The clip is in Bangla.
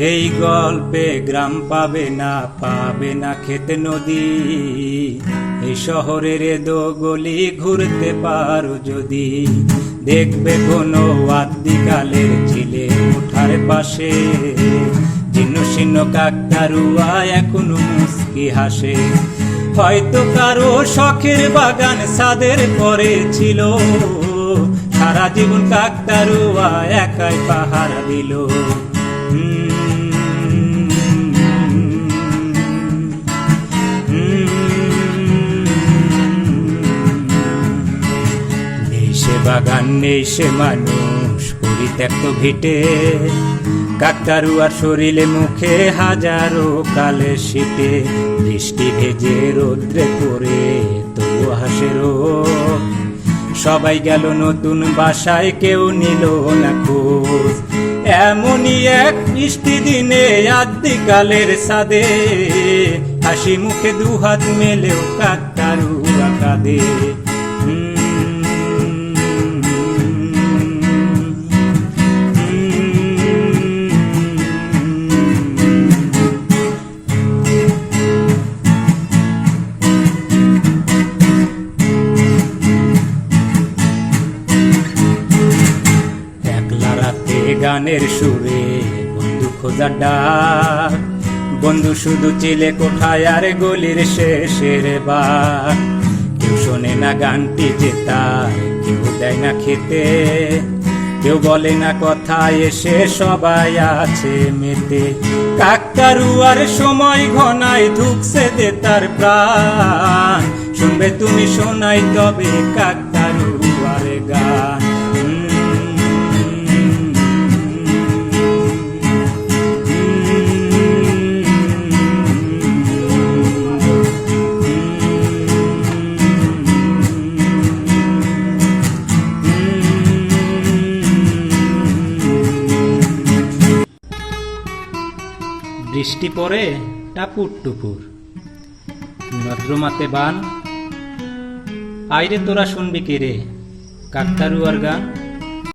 এই গল্পে গ্রাম পাবে না পাবে না খেতে নদী। এই শহরের দো গলি ঘুরতে পারো যদি। দেখবে কোনো আদিকালের ছিলে উঠার পাশে। জীর্ণ শীর্ণ কাকতারুয়া এখনও মুস্কি হাসে। হয়তো কারও শখের বাগান সাদের পরে ছিল। সারা জীবন কাকতারুয়া একাই পাহারা দিল। নেই বাগান নেই সে মানুষ পরিত্যক্ত ভিটে কাকতারুয়ার শরীরে মুখে হাজারো কালে শীতে। বৃষ্টি ভেজে রোদ্রে পড়ে তবু হাসে রোদ। সবাই গেল নতুন বাসায়, কেউ নিল না খোঁজ। এমনই এক বৃষ্টি দিনে আদিকালের সাদে। হাসি মুখে দুহাত মেলেও কাকতারুয়া কাঁদে। গানের সুরে বন্ধু খোঁজার ডাক। বন্ধু শুধু চিলে কোঠায় আর গলির শেষের বার। কেউ শোনে না গানটি যে তার, কেউ দেয় না খেতে। কেউ বলে না কথা এসে সবাই আছে মেতে। কাকতারুয়ার সময় ঘনায় ঢুকছে দে তার প্রাণ। শুনবে তুমি শোনাই তবে কাকতারুয়ার বৃষ্টি পড়ে টাপুর টুপুর। নদ্রমাতে বান আইরে তোরা শুনবি কে রে? কাকতারুয়ার গান।